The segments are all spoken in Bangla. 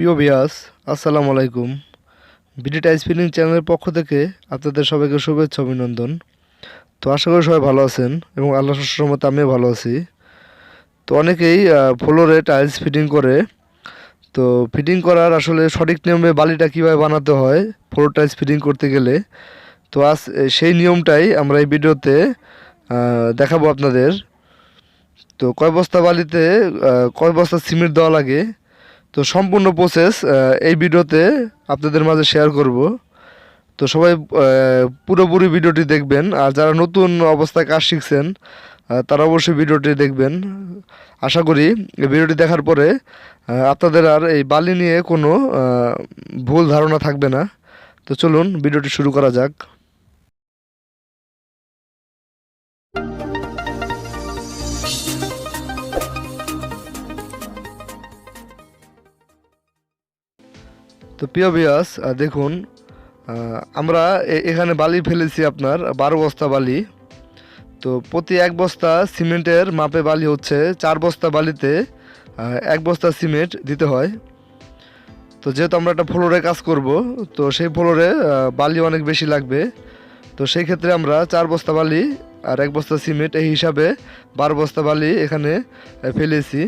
প্রিয় বিয়াস আসসালামু আলাইকুম। বিডি টাইস ফিলিং চ্যানেলের পক্ষ থেকে আপনাদের সবাইকে শুভেচ্ছা, অভিনন্দন। তো আশা করি সবাই ভালো আছেন এবং আল্লাহ সহমতে আমিও ভালো আছি। তো অনেকেই ফ্লোরে টাইলস ফিটিং করে। তো ফিটিং করার আসলে সঠিক নিয়মে বালিটা কীভাবে বানাতে হয়, ফ্লোর টাইলস ফিটিং করতে গেলে। তো আজ সেই নিয়মটাই আমরা এই ভিডিওতে দেখাবো আপনাদের। তো কয় বস্তা বালিতে কয় বস্তা সিমেন্ট দেওয়া লাগে তো সম্পূর্ণ প্রসেস এই ভিডিওতে আপনাদের মাঝে শেয়ার করব। তো সবাই পুরোপুরি ভিডিওটি দেখবেন। আর যারা নতুন অবস্থায় কাজ শিখছেন তারা অবশ্যই ভিডিওটি দেখবেন। আশা করি এই ভিডিওটি দেখার পরে আপনাদের আর এই বালি নিয়ে কোনো ভুল ধারণা থাকবে না। তো চলুন, ভিডিওটি শুরু করা যাক। তো প্রিয় বিয়াস দেখুন আমরা এখানে বালি ফেলেছি আপনার, বারো বস্তা বালি। তো প্রতি এক বস্তা সিমেন্টের মাপে বালি হচ্ছে, চার বস্তা বালিতে এক বস্তা সিমেন্ট দিতে হয়। তো যেহেতু আমরা একটা ফ্লোরে কাজ করব, তো সেই ফ্লোরে বালি অনেক বেশি লাগবে। তো সেই ক্ষেত্রে আমরা চার বস্তা বালি আর এক বস্তা সিমেন্ট, এই হিসাবে বারো বস্তা বালি এখানে ফেলেছি।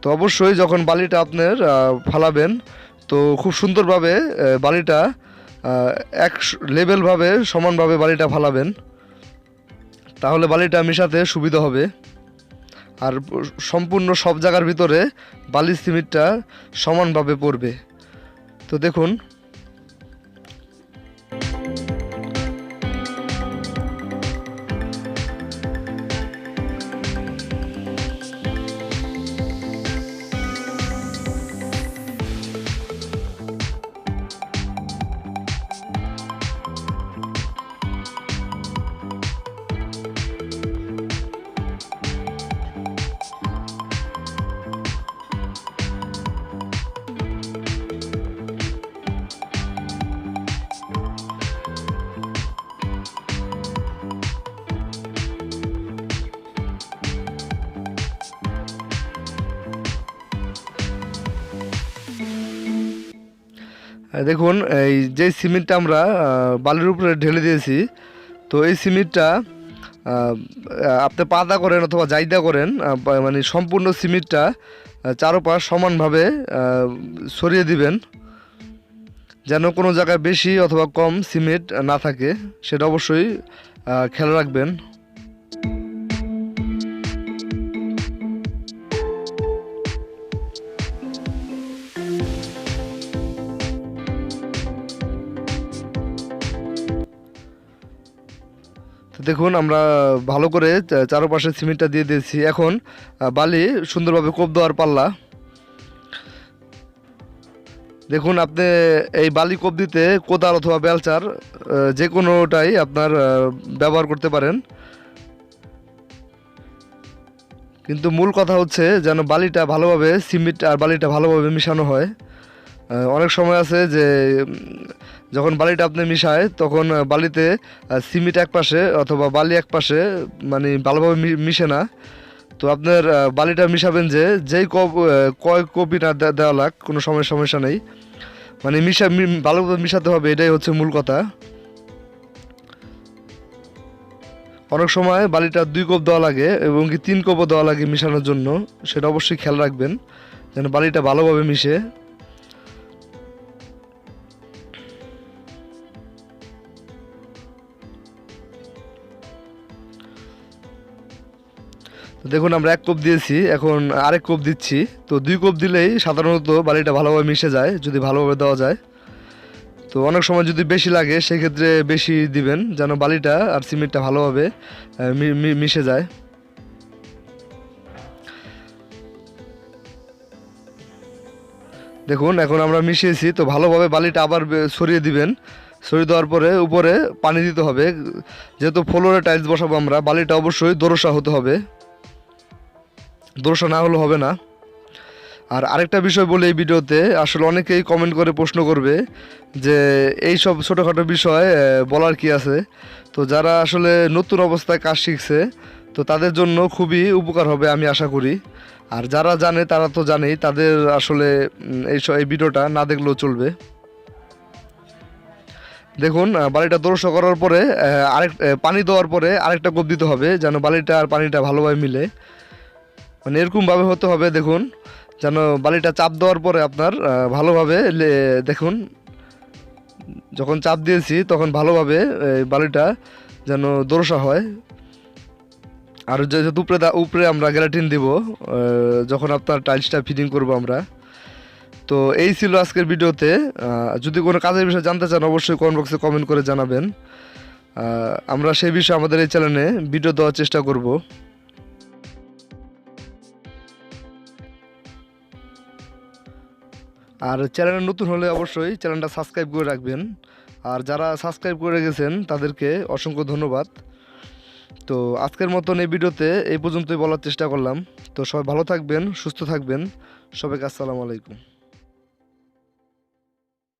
তো অবশ্যই যখন বালিটা আপনার ফালাবেন তো খুব সুন্দরভাবে বালিটা এক লেভেলভাবে সমানভাবে বালিটা ফালাবেন। তাহলে বালিটা মিশাতে সুবিধা হবে। আর সম্পূর্ণ সব জায়গার ভিতরে বালির সিমিটটা সমানভাবে পড়বে। তো দেখুন দেখুন, এই যে সিমেন্টটা আমরা বালির উপরে ঢেলে দিয়েছি, তো এই সিমেন্টটা আপনি পাতা করেন অথবা জায়দা করেন মানে সম্পূর্ণ সিমেন্টটা চারোপাশ সমানভাবে সরিয়ে দিবেন, যেন কোনো জায়গায় বেশি অথবা কম সিমেন্ট না থাকে, সেটা অবশ্যই খেয়াল রাখবেন। দেখুন, আমরা ভালো করে চারপাশে সিমেন্টটা দিয়ে দিয়েছি। এখন বালি সুন্দরভাবে কোপ দেওয়ার পাল্লা। দেখুন, আপনি এই বালি কোপ দিতে কোদাল অথবা বেলচার যে কোনোটাই আপনার ব্যবহার করতে পারেন। কিন্তু মূল কথা হচ্ছে যেন বালিটা ভালোভাবে, সিমেন্ট আর বালিটা ভালোভাবে মিশানো হয়। অনেক সময় আছে যে যখন বালিটা আপনি মিশায়, তখন বালিতে সিমেন্ট এক পাশে অথবা বালি এক পাশে মানে ভালোভাবে মিশে না। তো আপনার বালিটা মিশাবেন যে, যেই কপ কয় কপি না দেওয়া লাগ, কোনো সময় সমস্যা নেই। মানে মিশা ভালোভাবে মিশাতে হবে, এটাই হচ্ছে মূল কথা। অনেক সময় বালিটা দুই কোপ দেওয়া লাগে এবং কি তিন কোপও দেওয়া লাগে মিশানোর জন্য, সেটা অবশ্যই খেয়াল রাখবেন, যেন বালিটা ভালোভাবে মিশে। তো দেখুন, আমরা এক কোপ দিয়েছি, এখন আরেক কোপ দিচ্ছি। তো দুই কোপ দিলেই সাধারণত বালিটা ভালোভাবে মিশে যায়, যদি ভালোভাবে দেওয়া যায়। তো অনেক সময় যদি বেশি লাগে, সেক্ষেত্রে বেশি দিবেন, যেন বালিটা আর সিমেন্টটা ভালোভাবে মিশে যায়। দেখুন, এখন আমরা মিশিয়েছি, তো ভালোভাবে বালিটা আবার সরিয়ে দিবেন। ছড়িয়ে দেওয়ার পরে উপরে পানি দিতে হবে। যেহেতু ফ্লোরে টাইলস বসাবো আমরা, বালিটা অবশ্যই দোরসা হতে হবে। দোরসা না হলে হবে না। আর আরেকটা বিষয় বলি এই ভিডিওতে, আসলে অনেকেই কমেন্ট করে প্রশ্ন করবে যে এই সব ছোটোখাটো বিষয় বলার কি আছে? তো যারা আসলে নতুন অবস্থায় কাজ শিখছে, তো তাদের জন্য খুবই উপকার হবে আমি আশা করি। আর যারা জানে, তারা তো জানেই, তাদের আসলে এই এই ভিডিওটা না দেখলেও চলবে। দেখুন বালিটা দোরস করার পরে আরেক পানি দেওয়ার পরে আরেকটা কোপ দিতে হবে, যেন বালিটা আর পানিটা ভালোভাবে মিলে। মানে এরকমভাবে হতে হবে, দেখুন। যেন বালিটা চাপ দেওয়ার পরে আপনার ভালোভাবে দেখুন। যখন চাপ দিয়েছি, তখন ভালোভাবে এই বালিটা যেন দোরসা হয়। আর যে যে উপরে উপরে আমরা গ্যারাটিন দিব যখন আপনার টাইলসটা ফিটিং করব আমরা। তো এই ছিল আজকের ভিডিওতে। যদি কোনো কাজের বিষয়ে জানতে চান, অবশ্যই কমেন্ট বক্সে কমেন্ট করে জানাবেন। আমরা সেই বিষয়ে আমাদের এই চ্যানেলে ভিডিও দেওয়ার চেষ্টা করব। আর চ্যানেলে নতুন হলে অবশ্যই চ্যানেলটা সাবস্ক্রাইব করে রাখবেন। আর যারা সাবস্ক্রাইব করে রেখেছেন, তাদেরকে অসংখ্য ধন্যবাদ। তো আজকের মতন এই ভিডিওতে এই পর্যন্তই বলার চেষ্টা করলাম। তো সবাই ভালো থাকবেন, সুস্থ থাকবেন। সবাইকে আসসালামু আলাইকুম।